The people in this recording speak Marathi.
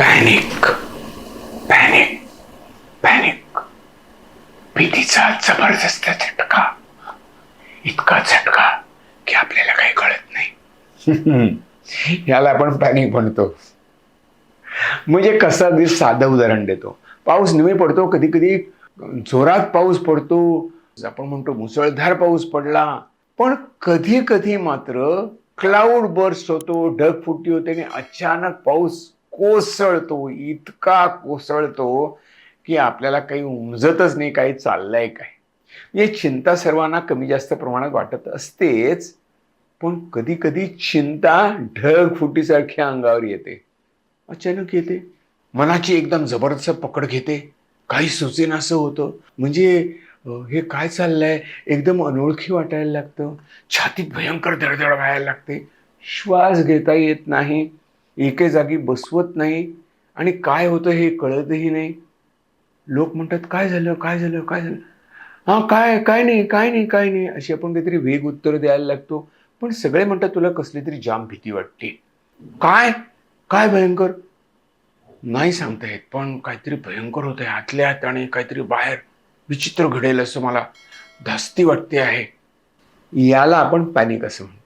पॅनिक पॅनिक पॅनिक भीतीचा जबरदस्त झटका. इतका झटका की आपल्याला काही कळत नाही. याला आपण पॅनिक म्हणतो. म्हणजे कसं अगदी साधं उदाहरण देतो. पाऊस नेहमी पडतो कधी कधी जोरात पाऊस पडतो. आपण म्हणतो मुसळधार पाऊस पडला. पण कधी कधी मात्र क्लाउड बर्स्ट होतो ढगफुटी होते आणि अचानक पाऊस कोसळतो इतका कोसळतो की आपल्याला काही उमजतच नाही काही चाललंय काय. म्हणजे चिंता सर्वांना कमी जास्त प्रमाणात वाटत असतेच पण कधी कधी चिंता ढगफुटीसारख्या अंगावर येते. अचानक येते. मनाची एकदम जबरदस्त पकड घेते. काही सुचेन असं होतं. म्हणजे हे काय चाललंय? एकदम अनोळखी वाटायला लागतं. छातीत भयंकर धडधड व्हायला लागते. श्वास घेता येत नाही. एके जागी बसवत नाही आणि काय होतं हे कळतही नाही. लोक म्हणतात काय झालं? काय झालं? काय झालं? हां काय काय नाही काय नाही काय नाही. अशी आपण काहीतरी वेग उत्तर द्यायला लागतो. पण सगळे म्हणतात तुला कसली तरी जाम भीती वाटते. काय? काय भयंकर? नाही सांगता येत पण काहीतरी भयंकर होत आहे आतल्या आत आणि काहीतरी बाहेर विचित्र घडेल असं मला धास्ती वाटते आहे. याला आपण पॅनिक असं म्हणतो.